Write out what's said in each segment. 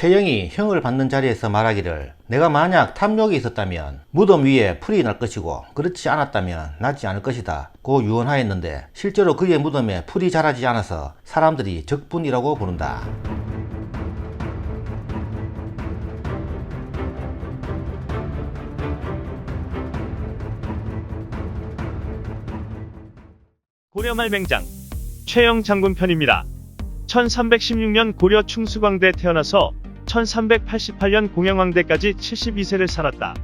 최영이 형을 받는 자리에서 말하기를 내가 만약 탐욕이 있었다면 무덤 위에 풀이 날 것이고 그렇지 않았다면 나지 않을 것이다 고 유언하였는데 실제로 그의 무덤에 풀이 자라지 않아서 사람들이 적분이라고 부른다. 고려말 맹장 최영 장군 편입니다. 1316년 고려 충수광대에 태어나서 1388년 공영왕대까지 72세를 살았다.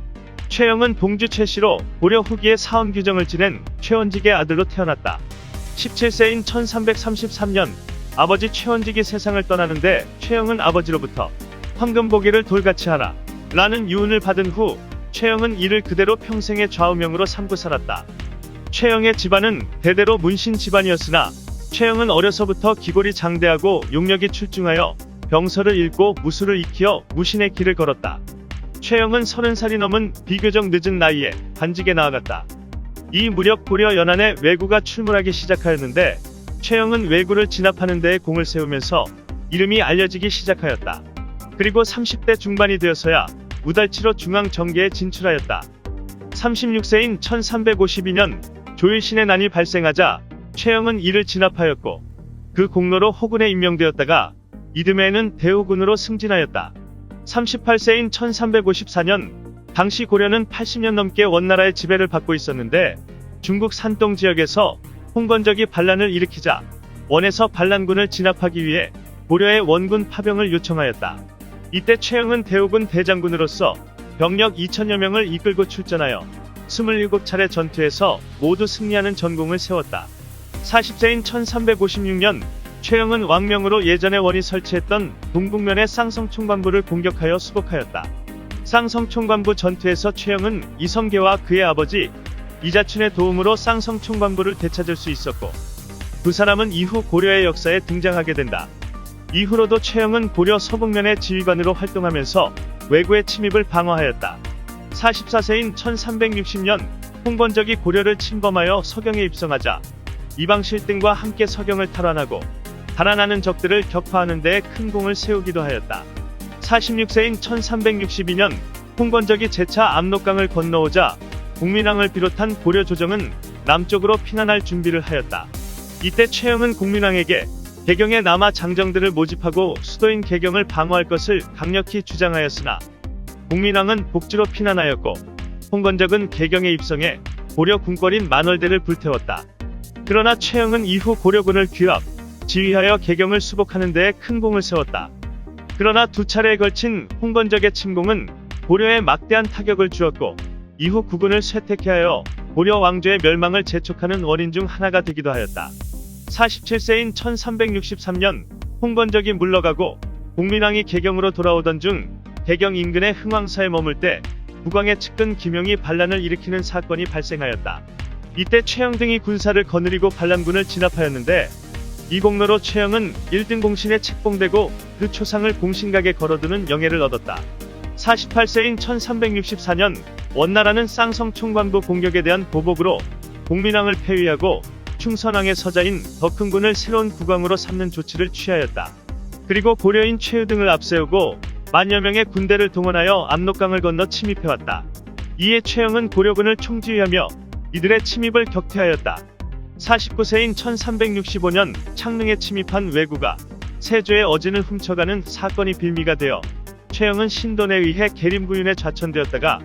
최영은 동주 최씨로 고려 후기에 사원 규정을 지낸 최원직의 아들로 태어났다. 17세인 1333년 아버지 최원직이 세상을 떠나는데 최영은 아버지로부터 황금보기를 돌같이 하라 라는 유언을 받은 후 최영은 이를 그대로 평생의 좌우명으로 삼고 살았다. 최영의 집안은 대대로 문신 집안이었으나 최영은 어려서부터 기골이 장대하고 용력이 출중하여 병서를 읽고 무술을 익히어 무신의 길을 걸었다. 최영은 30살이 넘은 비교적 늦은 나이에 관직에 나아갔다. 이 무렵 고려 연안에 왜구가 출몰하기 시작하였는데 최영은 왜구를 진압하는 데에 공을 세우면서 이름이 알려지기 시작하였다. 그리고 30대 중반이 되어서야 우달치로 중앙 정계에 진출하였다. 36세인 1352년 조일신의 난이 발생하자 최영은 이를 진압하였고 그 공로로 호군에 임명되었다가 이듬해에는 대호군으로 승진하였다. 38세인 1354년 당시 고려는 80년 넘게 원나라의 지배를 받고 있었는데 중국 산동 지역에서 홍건적이 반란을 일으키자 원에서 반란군을 진압하기 위해 고려의 원군 파병을 요청하였다. 이때 최영은 대호군 대장군으로서 병력 2천여 명을 이끌고 출전하여 27차례 전투에서 모두 승리하는 전공을 세웠다. 40세인 1356년 최영은 왕명으로 예전에 원이 설치했던 동북면의 쌍성총관부를 공격하여 수복하였다. 쌍성총관부 전투에서 최영은 이성계와 그의 아버지 이자춘의 도움으로 쌍성총관부를 되찾을 수 있었고 두 사람은 이후 고려의 역사에 등장하게 된다. 이후로도 최영은 고려 서북면의 지휘관으로 활동하면서 외구의 침입을 방어하였다. 44세인 1360년 홍건적이 고려를 침범하여 서경에 입성하자 이방실 등과 함께 서경을 탈환하고 달아나는 적들을 격파하는 데에 큰 공을 세우기도 하였다. 46세인 1362년 홍건적이 재차 압록강을 건너오자 공민왕을 비롯한 고려 조정은 남쪽으로 피난할 준비를 하였다. 이때 최영은 공민왕에게 개경에 남아 장정들을 모집하고 수도인 개경을 방어할 것을 강력히 주장하였으나 공민왕은 복지로 피난하였고 홍건적은 개경에 입성해 고려 군거린 만월대를 불태웠다. 그러나 최영은 이후 고려군을 규합, 지휘하여 개경을 수복하는 데에 큰 공을 세웠다. 그러나 두 차례에 걸친 홍건적의 침공은 고려에 막대한 타격을 주었고 이후 국군을 쇠퇴케하여 고려 왕조의 멸망을 재촉하는 원인 중 하나가 되기도 하였다. 47세인 1363년 홍건적이 물러가고 공민왕이 개경으로 돌아오던 중 개경 인근의 흥왕사에 머물 때 국왕의 측근 김용이 반란을 일으키는 사건이 발생하였다. 이때 최영 등이 군사를 거느리고 반란군을 진압하였는데 이 공로로 최영은 1등 공신에 책봉되고 그 초상을 공신각에 걸어두는 영예를 얻었다. 48세인 1364년 원나라는 쌍성총관부 공격에 대한 보복으로 공민왕을 폐위하고 충선왕의 서자인 덕흥군을 새로운 국왕으로 삼는 조치를 취하였다. 그리고 고려인 최유 등을 앞세우고 만여 명의 군대를 동원하여 압록강을 건너 침입해왔다. 이에 최영은 고려군을 총지휘하며 이들의 침입을 격퇴하였다. 49세인 1365년 창릉에 침입한 왜구가 세조의 어진을 훔쳐가는 사건이 빌미가 되어 최영은 신돈에 의해 계림부윤에 좌천되었다가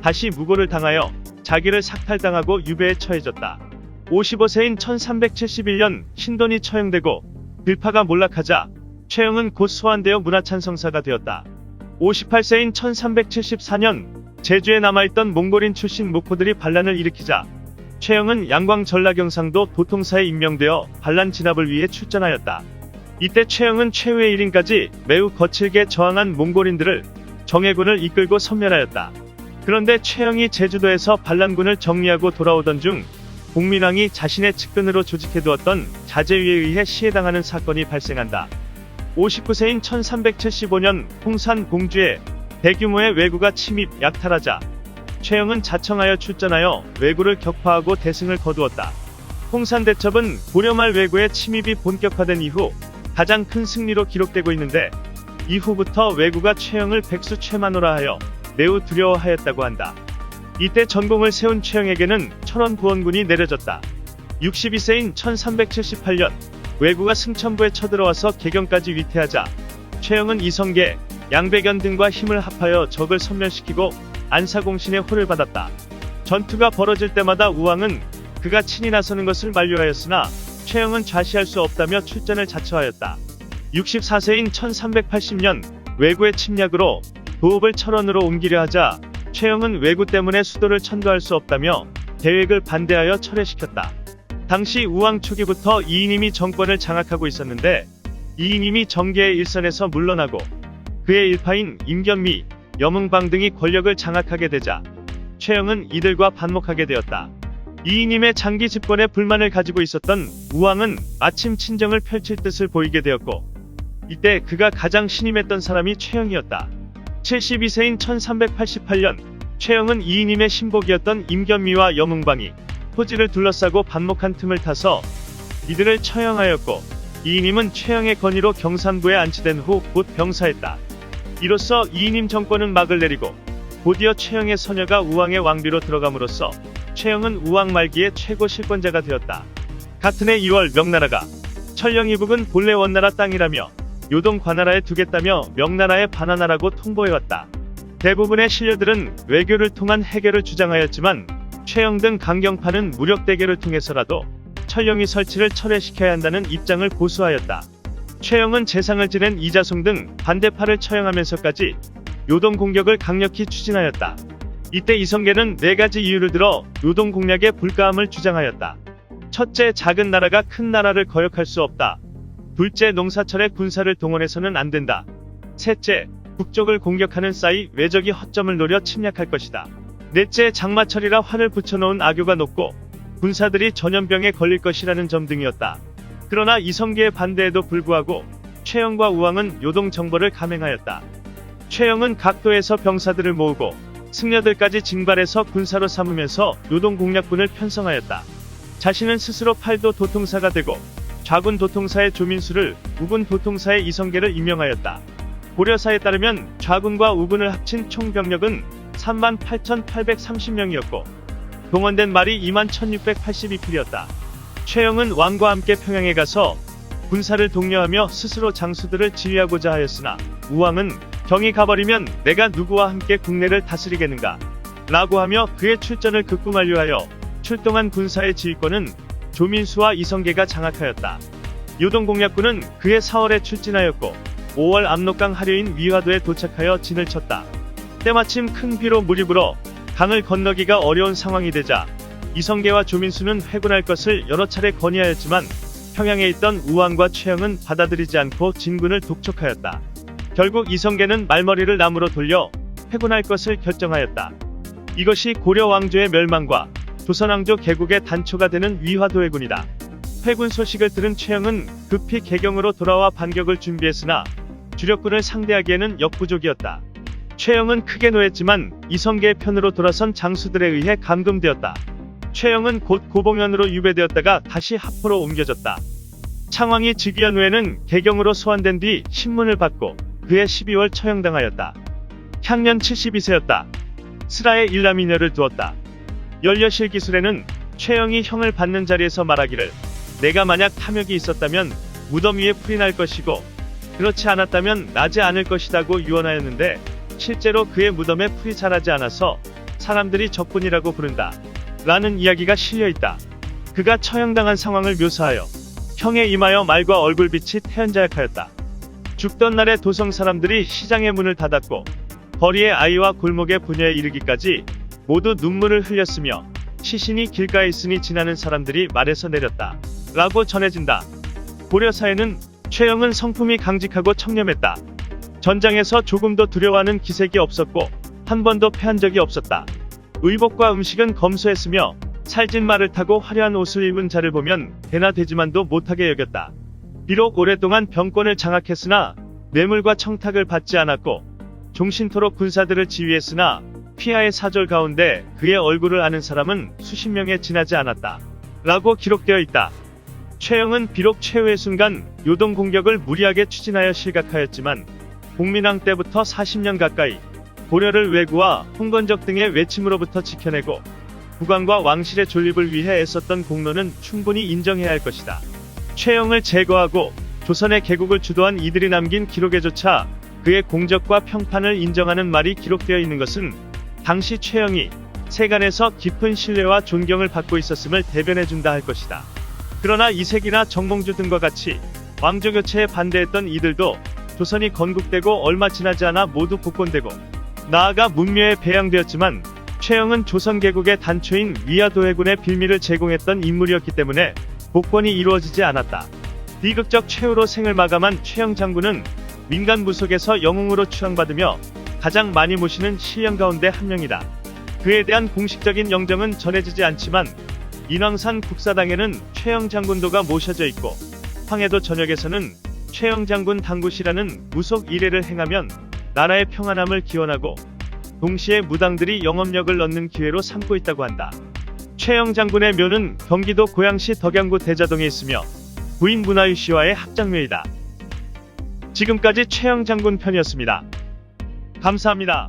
다시 무고를 당하여 자기를 삭탈당하고 유배에 처해졌다. 55세인 1371년 신돈이 처형되고 들파가 몰락하자 최영은 곧 소환되어 문화찬성사가 되었다. 58세인 1374년 제주에 남아있던 몽골인 출신 목포들이 반란을 일으키자 최영은 양광 전라경상도 도통사에 임명되어 반란 진압을 위해 출전하였다. 이때 최영은 최후의 1인까지 매우 거칠게 저항한 몽골인들을 정예군을 이끌고 섬멸하였다. 그런데 최영이 제주도에서 반란군을 정리하고 돌아오던 중 공민왕이 자신의 측근으로 조직해두었던 자제위에 의해 시해당하는 사건이 발생한다. 59세인 1375년 홍산 공주에 대규모의 왜구가 침입 약탈하자 최영은 자청하여 출전하여 왜구를 격파하고 대승을 거두었다. 홍산 대첩은 고려 말 왜구의 침입이 본격화된 이후 가장 큰 승리로 기록되고 있는데 이후부터 왜구가 최영을 백수 최만호라 하여 매우 두려워하였다고 한다. 이때 전공을 세운 최영에게는 천원 구원군이 내려졌다. 62세인 1378년 왜구가 승천부에 쳐들어와서 개경까지 위태하자 최영은 이성계, 양백연 등과 힘을 합하여 적을 섬멸시키고 안사공신의 호를 받았다. 전투가 벌어질 때마다 우왕은 그가 친히 나서는 것을 만류하였으나 최영은 좌시할 수 없다며 출전을 자처하였다. 64세인 1380년 왜구의 침략으로 도읍을 철원으로 옮기려 하자 최영은 왜구 때문에 수도를 천도할 수 없다며 계획을 반대하여 철회시켰다. 당시 우왕 초기부터 이인임이 정권을 장악하고 있었는데 이인임이 정계의 일선에서 물러나고 그의 일파인 임견미, 염흥방 등이 권력을 장악하게 되자 최영은 이들과 반목하게 되었다. 이인임의 장기 집권에 불만을 가지고 있었던 우왕은 마침 친정을 펼칠 뜻을 보이게 되었고 이때 그가 가장 신임했던 사람이 최영이었다. 72세인 1388년 최영은 이인임의 신복이었던 임견미와 염흥방이 토지를 둘러싸고 반목한 틈을 타서 이들을 처형하였고 이인임은 최영의 건의로 경산부에 안치된 후 곧 병사했다. 이로써 이인임 정권은 막을 내리고 곧이어 최영의 서녀가 우왕의 왕비로 들어감으로써 최영은 우왕 말기의 최고 실권자가 되었다. 같은 해 2월 명나라가 철령 이북은 본래 원나라 땅이라며 요동 관나라에 두겠다며 명나라에 반환하라고 통보해왔다. 대부분의 신료들은 외교를 통한 해결을 주장하였지만 최영 등 강경파는 무력 대결을 통해서라도 철령이 설치를 철회시켜야 한다는 입장을 고수하였다. 최영은 재상을 지낸 이자송 등 반대파를 처형하면서까지 요동 공격을 강력히 추진하였다. 이때 이성계는 네 가지 이유를 들어 요동 공략의 불가함을 주장하였다. 첫째, 작은 나라가 큰 나라를 거역할 수 없다. 둘째, 농사철에 군사를 동원해서는 안 된다. 셋째, 북쪽을 공격하는 싸이 외적이 허점을 노려 침략할 것이다. 넷째, 장마철이라 환을 붙여놓은 악교가 높고 군사들이 전염병에 걸릴 것이라는 점 등이었다. 그러나 이성계의 반대에도 불구하고 최영과 우왕은 요동 정보를 감행하였다. 최영은 각도에서 병사들을 모으고 승려들까지 징발해서 군사로 삼으면서 요동 공략군을 편성하였다. 자신은 스스로 팔도 도통사가 되고 좌군 도통사의 조민수를 우군 도통사의 이성계를 임명하였다. 고려사에 따르면 좌군과 우군을 합친 총 병력은 3만 8,830명이었고 동원된 말이 2만 1,682필이었다. 최영은 왕과 함께 평양에 가서 군사를 독려하며 스스로 장수들을 지휘하고자 하였으나 우왕은 경이 가버리면 내가 누구와 함께 국내를 다스리겠는가 라고 하며 그의 출전을 극구 만류하여 출동한 군사의 지휘권은 조민수와 이성계가 장악하였다. 요동공략군은 그해 4월에 출진하였고 5월 압록강 하류인 위화도에 도착하여 진을 쳤다. 때마침 큰 비로 물이 불어 강을 건너기가 어려운 상황이 되자 이성계와 조민수는 회군할 것을 여러 차례 건의하였지만 평양에 있던 우왕과 최영은 받아들이지 않고 진군을 독촉하였다. 결국 이성계는 말머리를 나무로 돌려 회군할 것을 결정하였다. 이것이 고려 왕조의 멸망과 조선 왕조 개국의 단초가 되는 위화도 회군이다. 회군 소식을 들은 최영은 급히 개경으로 돌아와 반격을 준비했으나 주력군을 상대하기에는 역부족이었다. 최영은 크게 노했지만 이성계의 편으로 돌아선 장수들에 의해 감금되었다. 최영은 곧 고봉현으로 유배되었다가 다시 합포로 옮겨졌다. 창왕이 즉위한 후에는 개경으로 소환된 뒤 신문을 받고 그해 12월 처형당하였다. 향년 72세였다. 스라의 일남이녀를 두었다. 열려실 기술에는 최영이 형을 받는 자리에서 말하기를 내가 만약 탐욕이 있었다면 무덤 위에 풀이 날 것이고 그렇지 않았다면 나지 않을 것이다고 유언하였는데 실제로 그의 무덤에 풀이 자라지 않아서 사람들이 적군이라고 부른다. 라는 이야기가 실려 있다. 그가 처형당한 상황을 묘사하여 형에 임하여 말과 얼굴빛이 태연자약하였다. 죽던 날에 도성 사람들이 시장의 문을 닫았고 거리의 아이와 골목의 부녀에 이르기까지 모두 눈물을 흘렸으며 시신이 길가에 있으니 지나는 사람들이 말에서 내렸다. 라고 전해진다. 고려사에는 최영은 성품이 강직하고 청렴했다. 전장에서 조금도 두려워하는 기색이 없었고 한 번도 패한 적이 없었다. 의복과 음식은 검소했으며 살진 말을 타고 화려한 옷을 입은 자를 보면 대나 되지만도 못하게 여겼다. 비록 오랫동안 병권을 장악했으나 뇌물과 청탁을 받지 않았고 종신토록 군사들을 지휘했으나 피하의 사절 가운데 그의 얼굴을 아는 사람은 수십 명에 지나지 않았다. 라고 기록되어 있다. 최영은 비록 최후의 순간 요동 공격을 무리하게 추진하여 실각하였지만 공민왕 때부터 40년 가까이 고려를 왜구와 홍건적 등의 외침으로부터 지켜내고 국왕과 왕실의 존립을 위해 애썼던 공로는 충분히 인정해야 할 것이다. 최영을 제거하고 조선의 개국을 주도한 이들이 남긴 기록에조차 그의 공적과 평판을 인정하는 말이 기록되어 있는 것은 당시 최영이 세간에서 깊은 신뢰와 존경을 받고 있었음을 대변해준다 할 것이다. 그러나 이색이나 정몽주 등과 같이 왕조 교체에 반대했던 이들도 조선이 건국되고 얼마 지나지 않아 모두 복권되고 나아가 문묘에 배양되었지만 최영은 조선 개국의 단초인 위화도해군의 빌미를 제공했던 인물이었기 때문에 복권이 이루어지지 않았다. 비극적 최후로 생을 마감한 최영 장군은 민간 무속에서 영웅으로 추앙받으며 가장 많이 모시는 신령 가운데 한 명이다. 그에 대한 공식적인 영정은 전해지지 않지만 인왕산 국사당에는 최영 장군도가 모셔져 있고 황해도 전역에서는 최영 장군 당구시라는 무속 이례를 행하면 나라의 평안함을 기원하고 동시에 무당들이 영업력을 얻는 기회로 삼고 있다고 한다. 최영 장군의 묘는 경기도 고양시 덕양구 대자동에 있으며 부인 문화유 씨와의 합장묘이다. 지금까지 최영 장군 편이었습니다. 감사합니다.